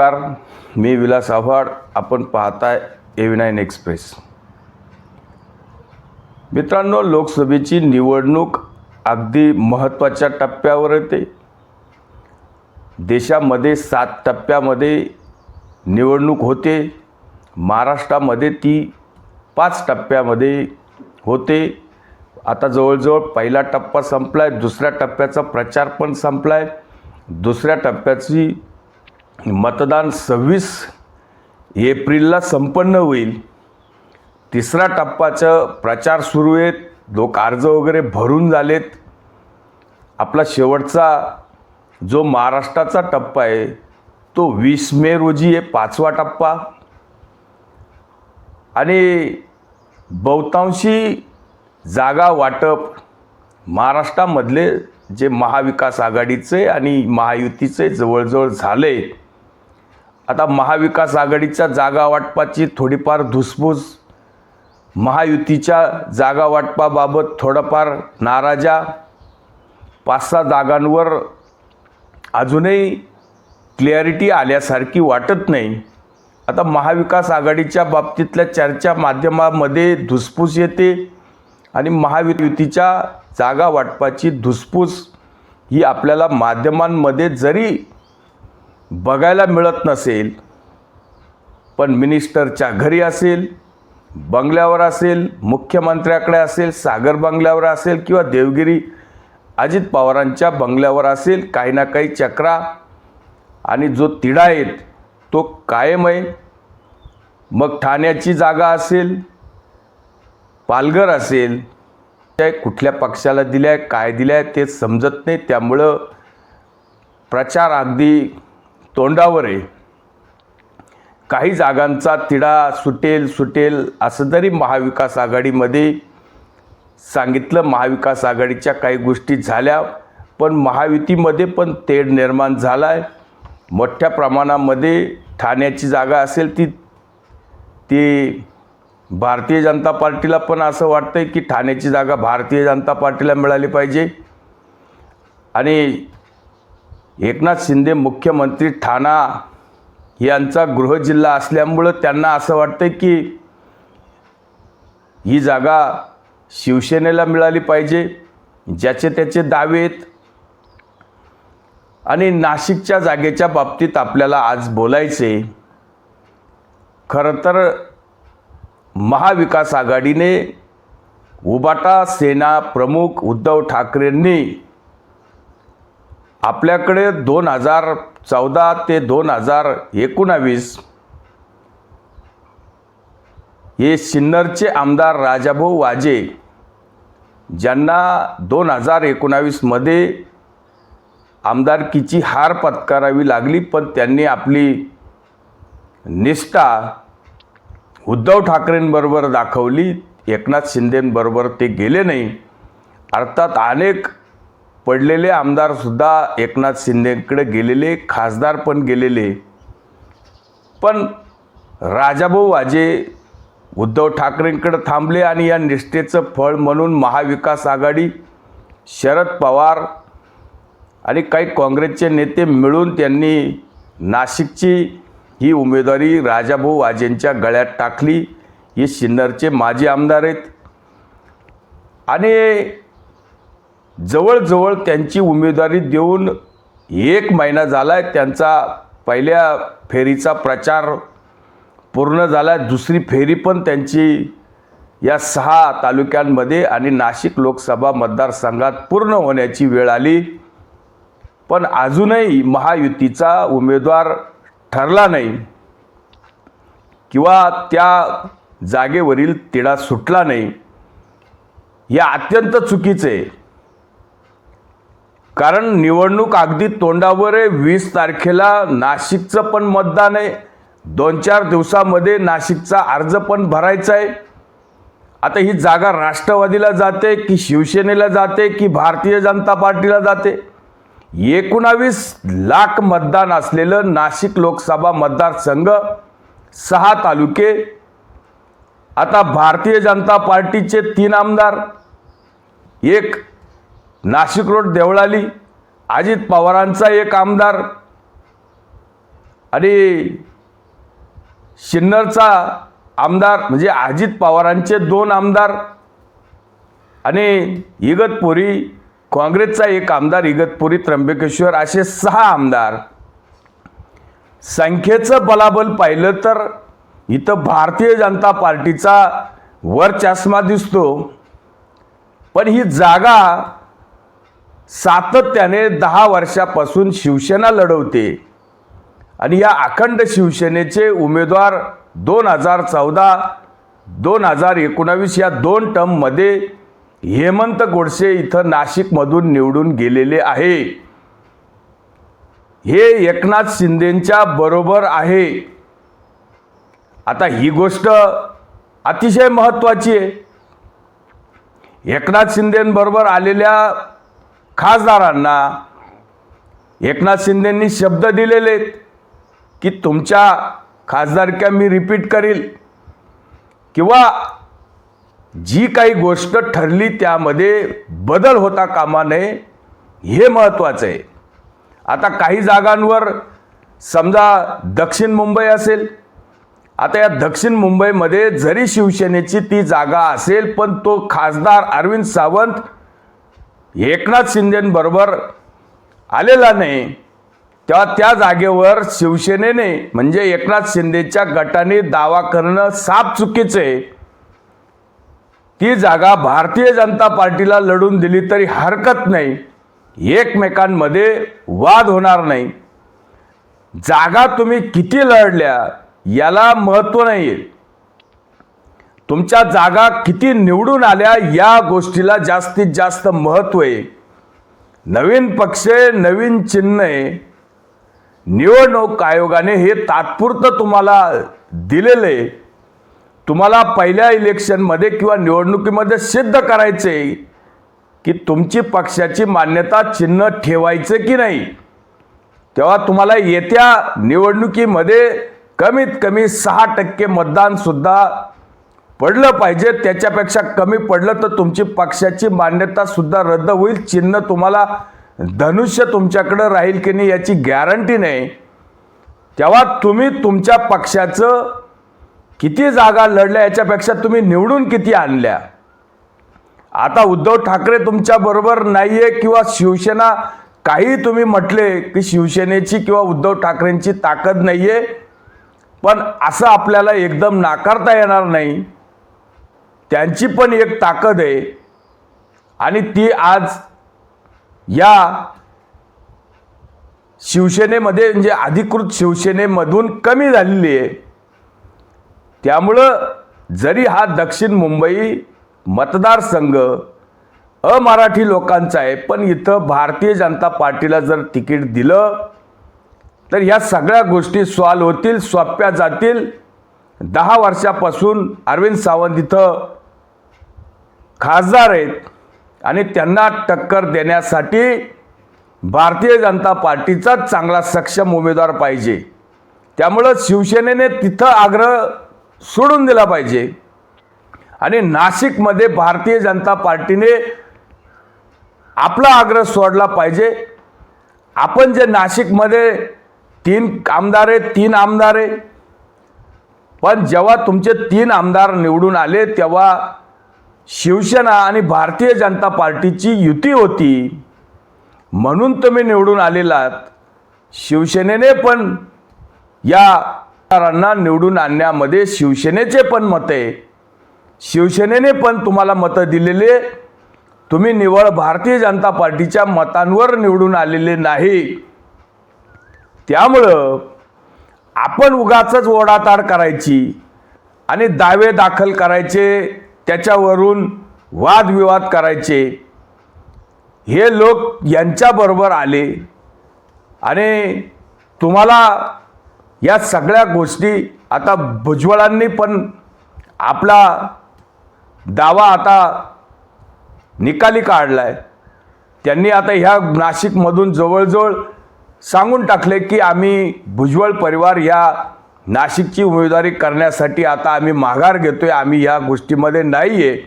नमस्कार मी विलास आव्हाड. आपण पाहताय ए नाईन एक्सप्रेस मित्रांनो लोकसभेची निवडणूक अगदी महत्त्वाच्या टप्प्यावर येते. देशामध्ये सात टप्प्यामध्ये निवडणूक होते. महाराष्ट्रामध्ये ती पाच टप्प्यामध्ये होते. आता जवळजवळ पहिला टप्पा संपला आहे दुसऱ्या टप्प्याचा प्रचार पण संपला आहे दुसऱ्या टप्प्याची मतदान सव्वीस एप्रिलला संपन्न होईल. तिसरा टप्पाचं प्रचार सुरू आहेत. लोक अर्ज वगैरे भरून झालेत. आपला शेवटचा जो महाराष्ट्राचा टप्पा आहे तो वीस मे रोजी आहे पाचवा टप्पा. आणि बहुतांशी जागा वाटप महाराष्ट्रामधले जे महाविकास आघाडीचे आणि महायुतीचे जवळजवळ झाले. आता महाविकास आघाडीच्या जागा वाटपाची थोडीफार धुसफूस महायुतीच्या जागा वाटपाबाबत थोडंफार नाराजा पाच सहा जागांवर अजूनही क्लिअरिटी आल्यासारखी वाटत नाही. आता महाविकास आघाडीच्या बाबतीतल्या चर्चा माध्यमामध्ये धुसफूस येते आणि महायुतीच्या जागा वाटपाची धुसफूस ही आपल्याला माध्यमांमध्ये जरी बघायला मिळत नसेल पण मिनिस्टरच्या घरी असेल बंगल्यावर असेल मुख्यमंत्र्याकडे असेल सागर बंगल्यावर असेल किंवा देवगिरी अजित पवारांच्या बंगल्यावर असेल काही ना काही चक्रा आणि जो तिढा आहे तो कायम आहे. मग ठाण्याची जागा असेल पालघर असेल त्या कुठल्या पक्षाला दिल्या आहे काय दिल्या आहे ते समजत नाही. त्यामुळं प्रचार अगदी तोंडावर आहे काही जागांचा तिढा सुटेल सुटेल असं जरी महाविकास आघाडीमध्ये सांगितलं महाविकास आघाडीच्या काही गोष्टी झाल्या पण महायुतीमध्ये पण तेढ निर्माण झाला आहे मोठ्या प्रमाणामध्ये ठाण्याची जागा असेल ती ती भारतीय जनता पार्टीला पण असं वाटतं आहे की ठाण्याची जागा भारतीय जनता पार्टीला मिळाली पाहिजे. आणि एकनाथ शिंदे मुख्यमंत्री ठाणा यांचा गृहजिल्हा असल्यामुळं त्यांना असं वाटतं की ही जागा शिवसेनेला मिळाली पाहिजे ज्याचे त्याचे दावे आहेत. आणि नाशिकच्या जागेच्या बाबतीत आपल्याला आज बोलायचे खरं तर महाविकास आघाडीने उबाटा सेना प्रमुख उद्धव ठाकरेंनी आपल्याकडे दोन हजार चौदा ते दोन हजार एकोणावीस हे सिन्नरचे आमदार राजाभाऊ वाजे ज्यांना दोन हजार एकोणावीसमध्ये आमदारकीची हार पत्करावी लागली पण त्यांनी आपली निष्ठा उद्धव ठाकरेंबरोबर दाखवली. एकनाथ शिंदेंबरोबर ते गेले नाही. अर्थात अनेक पडलेले आमदारसुद्धा एकनाथ शिंदेकडे गेलेले खासदार पण गेलेले. पण राजाभाऊ वाजे उद्धव ठाकरेंकडे थांबले आणि या निष्ठेचं फळ म्हणून महाविकास आघाडी शरद पवार आणि काही काँग्रेसचे नेते मिळून त्यांनी नाशिकची ही उमेदवारी राजाभाऊ वाजेंच्या गळ्यात टाकली. हे सिन्नरचे माजी आमदार आहेत. आणि जवळजवळ त्यांची उमेदवारी देऊन एक महिना झाला आहे त्यांचा पहिल्या फेरीचा प्रचार पूर्ण झाला आहे दुसरी फेरी पण त्यांची या सहा तालुक्यांमध्ये आणि नाशिक लोकसभा मतदारसंघात पूर्ण होण्याची वेळ आली. पण अजूनही महायुतीचा उमेदवार ठरला नाही किंवा त्या जागेवरील तिढा सुटला नाही. हे अत्यंत चुकीचं आहे. कारण निवडणूक अगदी तोंडावर आहे वीस तारखेला नाशिकचं पण मतदान आहे. दोन चार दिवसामध्ये नाशिकचा अर्ज पण भरायचा आहे. आता ही जागा राष्ट्रवादीला जाते की शिवसेनेला जाते की भारतीय जनता पार्टीला जाते? एकोणावीस लाख मतदान असलेलं नाशिक लोकसभा मतदारसंघ सहा तालुके आता भारतीय जनता पार्टीचे तीन आमदार एक नाशिक रोड देवळाली अजित पवारांचा एक आमदार आणि सिन्नरचा आमदार म्हणजे अजित पवारांचे दोन आमदार आणि इगतपुरी काँग्रेसचा एक आमदार इगतपुरी त्र्यंबकेश्वर असे सहा आमदार. संख्येचं बलाबल पाहिलं तर इथं भारतीय जनता पार्टीचा वर चष्मा दिसतो. पण ही जागा सातत्याने दहा वर्षापासून शिवसेना लढवते. आणि या अखंड शिवसेनेचे उमेदवार दोन हजार चौदा दोन हजार एकोणावीस या दोन टर्ममध्ये हेमंत गोडसे इथं नाशिकमधून निवडून गेलेले आहे. हे एकनाथ शिंदेच्या बरोबर आहे. आता ही गोष्ट अतिशय महत्त्वाची आहे. एकनाथ शिंदेबरोबर आलेल्या खासदारांना एकनाथ शिंदेंनी शब्द दिलेले की तुमच्या खासदारक्या मी रिपीट करील. किंवा जी काही गोष्ट ठरली त्यामध्ये बदल होता कामा नये हे महत्त्वाचं आहे. आता काही जागांवर समजा दक्षिण मुंबई असेल. आता या दक्षिण मुंबईमध्ये जरी शिवसेनेची ती जागा असेल पण तो खासदार अरविंद सावंत एकनाथ शिंदेबरोबर आलेला नाही तेव्हा त्या जागेवर शिवसेनेने म्हणजे एकनाथ शिंदेच्या गटाने दावा करणं साफ चुकीचं. आहे ती जागा भारतीय जनता पार्टीला लढून दिली तरी हरकत नाही. एकमेकांमध्ये वाद होणार नाही. जागा तुम्ही किती लढल्या याला महत्त्व नाही आहे तुमच्या जागा किती निवडून आल्या या गोष्टीला जास्तीत जास्त महत्त्व आहे. नवीन पक्ष नवीन चिन्ह आहे निवडणूक आयोगाने हे तात्पुरतं तुम्हाला दिलेलं आहे तुम्हाला पहिल्या इलेक्शनमध्ये किंवा निवडणुकीमध्ये सिद्ध करायचे की तुमची पक्षाची मान्यता चिन्ह ठेवायचं की नाही. तेव्हा तुम्हाला येत्या निवडणुकीमध्ये कमीत कमी सहा टक्के मतदानसुद्धा पडलं पाहिजे त्याच्यापेक्षा कमी पडलं तर तुमची पक्षाची मान्यतासुद्धा रद्द होईल. चिन्ह तुम्हाला धनुष्य तुमच्याकडं राहील की नाही याची गॅरंटी नाही. तेव्हा तुम्ही तुमच्या पक्षाचं किती जागा लढल्या याच्यापेक्षा तुम्ही निवडून किती आणल्या? आता उद्धव ठाकरे तुमच्या बरोबर आहे किंवा शिवसेना काही तुम्ही म्हटले की शिवसेनेची किंवा उद्धव ठाकरेंची ताकद नाही आहे पण असं आपल्याला एकदम नाकारता येणार नाही. त्यांची पण एक ताकद आहे. आणि ती आज या शिवसेनेमध्ये म्हणजे अधिकृत शिवसेनेमधून कमी झालेली आहे. त्यामुळं जरी हा दक्षिण मुंबई मतदारसंघ अमराठी लोकांचा आहे पण इथं भारतीय जनता पार्टीला जर तिकीट दिलं तर ह्या सगळ्या गोष्टी सॉल्व होतील सोप्या जातील. दहा वर्षापासून अरविंद सावंत इथं खासदार आहेत आणि त्यांना टक्कर देण्यासाठी भारतीय जनता पार्टीचाच चांगला सक्षम उमेदवार पाहिजे. त्यामुळं शिवसेनेने तिथं आग्रह सोडून दिला पाहिजे. आणि नाशिकमध्ये भारतीय जनता पार्टीने आपला आग्रह सोडला पाहिजे. आपण जे नाशिकमध्ये तीन आमदार आहे तीन आमदार आहे. पण जेव्हा तुमचे तीन आमदार निवडून आले तेव्हा शिवसेना आणि भारतीय जनता पार्टीची युती होती. म्हणून तुम्ही निवडून आलेलात शिवसेनेने पण या आमदारांना निवडून आणण्यामध्ये शिवसेनेचे पण मत. आहे शिवसेनेने पण तुम्हाला मतं दिलेले तुम्ही निवळ भारतीय जनता पार्टीच्या मतांवर निवडून आलेले नाही. त्यामुळं आपण उगाच ओढाताड करायची आणि दावे दाखल करायचे त्याच्यावरून वादविवाद करायचे. हे लोक यांच्याबरोबर आले. आणि तुम्हाला या सगळ्या गोष्टी आता भुजबळांनी पण आपला दावा आता निकाली काढला आहे त्यांनी आता ह्या नाशिकमधून जवळजवळ सांगून टाकले की आम्ही भुजबळ परिवार या नाशिकची उमेदवारी करण्यासाठी आता आम्ही माघार घेतो आहे आम्ही या गोष्टीमध्ये नाही आहे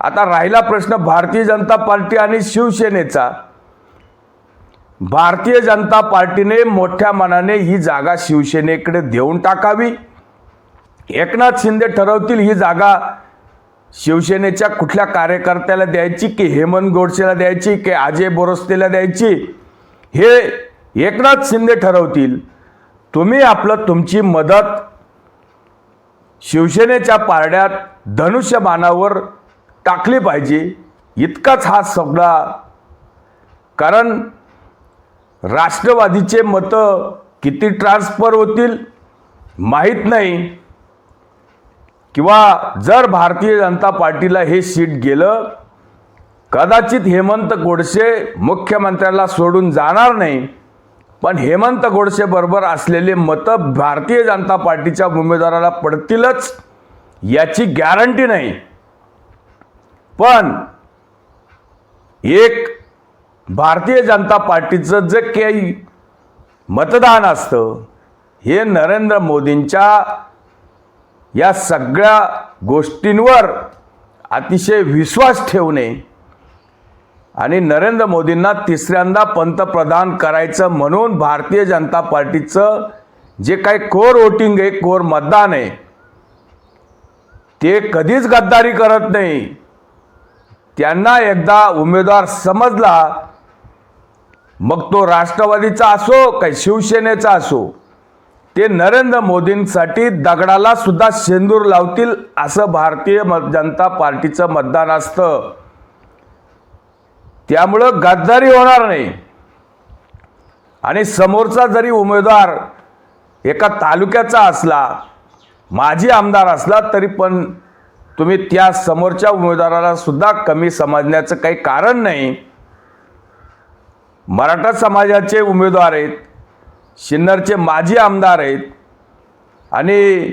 आता राहिला प्रश्न भारतीय जनता पार्टी आणि शिवसेनेचा. भारतीय जनता पार्टीने मोठ्या मनाने ही जागा शिवसेनेकडे देऊन टाकावी. एकनाथ शिंदे ठरवतील ही जागा शिवसेनेच्या कुठल्या कार्यकर्त्याला द्यायची की हेमंत गोडसेला द्यायची की अजय बोरस्तेला द्यायची? हे एकनाथ शिंदे ठरवतील. तुम्ही आपलं तुमची मदत शिवसेनेच्या पारड्यात धनुष्यबाणावर टाकली पाहिजे इतकाच हा सगळा. कारण राष्ट्रवादीचे मतं किती ट्रान्सफर होतील माहीत नाही. किंवा जर भारतीय जनता पार्टीला हे सीट गेलं कदाचित हेमंत गोडसे मुख्यमंत्र्याला सोडून जाणार नाही. पण हेमंत गोडसे बरोबर असलेले मतं भारतीय जनता पार्टीच्या उमेदवाराला पडतीलच याची गॅरंटी नाही. पण एक भारतीय जनता पार्टीचं जे काही मतदान असतं हे नरेंद्र मोदींच्या या सगळ्या गोष्टींवर अतिशय विश्वास ठेवणे आणि नरेंद्र मोदींना तिसऱ्यांदा पंतप्रधान करायचं म्हणून भारतीय जनता पार्टीचं जे काही कोर वोटिंग आहे कोर मतदान आहे ते कधीच गद्दारी करत नाही. त्यांना एकदा उमेदवार समजला मग तो राष्ट्रवादीचा असो काही शिवसेनेचा असो ते नरेंद्र मोदींसाठी दगडाला सुद्धा शेंदूर लावतील असं भारतीय मत जनता पार्टीचं मतदान असतं. त्यामुळं गद्दारी होणार नाही. आणि समोरचा जरी उमेदवार एका तालुक्याचा असला माजी आमदार असला तरी पण तुम्ही त्या समोरच्या उमेदवाराला सुद्धा कमी समजण्याचं काही कारण नाही. मराठा समाजाचे उमेदवार आहेत सिन्नरचे माजी आमदार आहेत आणि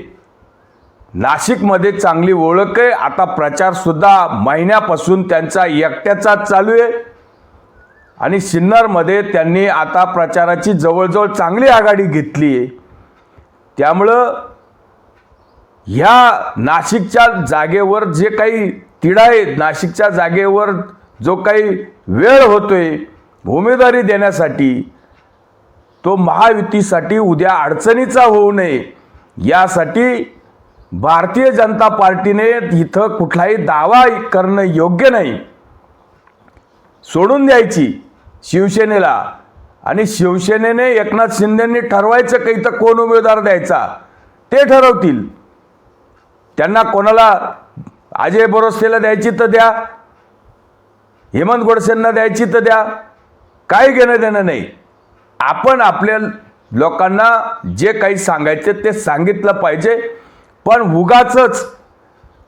नाशिकमध्ये चांगली ओळख आहे. आता प्रचारसुद्धा महिन्यापासून त्यांचा एकट्याचा चालू आहे. आणि सिन्नरमध्ये त्यांनी आता प्रचाराची जवळजवळ चांगली आघाडी घेतली आहे. त्यामुळं ह्या नाशिकच्या जागेवर जे काही तिढा आहे नाशिकच्या जागेवर जो काही वेळ होतोय उमेदवारी देण्यासाठी तो महायुतीसाठी उद्या अडचणीचा होऊ नये. यासाठी भारतीय जनता पार्टीने इथं कुठलाही दावा करणं योग्य नाही. सोडून द्यायची शिवसेनेला. आणि शिवसेनेने एकनाथ शिंदेंनी ठरवायचं की इथं कोण उमेदवार द्यायचा ते ठरवतील. त्यांना कोणाला अजय बोरस्तेला द्यायची तर द्या हेमंत गोडसेंना द्यायची तर द्या काही घेणं देणं नाही. आपण आपल्या लोकांना जे काही सांगायचे ते सांगितलं पाहिजे. पण उगाच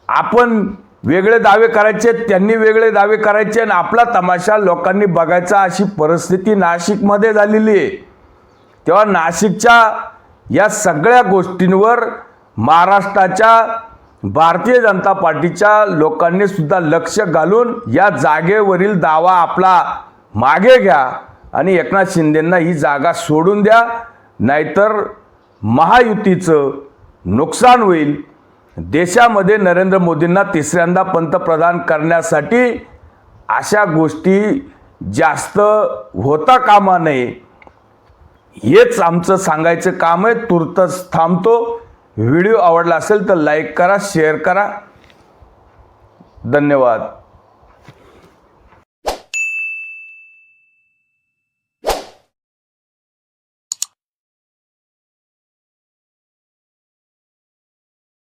आपण वेगळे दावे करायचे त्यांनी वेगळे दावे करायचे आणि आपला तमाशा लोकांनी बघायचा अशी परिस्थिती नाशिकमध्ये झालेली आहे. तेव्हा नाशिकच्या या सगळ्या गोष्टींवर महाराष्ट्राच्या भारतीय जनता पार्टीच्या लोकांनी सुद्धा लक्ष घालून या जागेवरील दावा आपला मागे घ्या आणि एकनाथ शिंदेंना ही जागा सोडून द्या. नाहीतर महायुतीचं नुकसान होईल. देशामध्ये नरेंद्र मोदींना तिसऱ्यांदा पंतप्रधान करण्यासाठी अशा गोष्टी जास्त होता कामा नये. हेच आमचं सांगायचं काम आहे. तुर्तच थांबतो. व्हिडिओ आवडला असेल तर लाईक करा शेअर करा. धन्यवाद.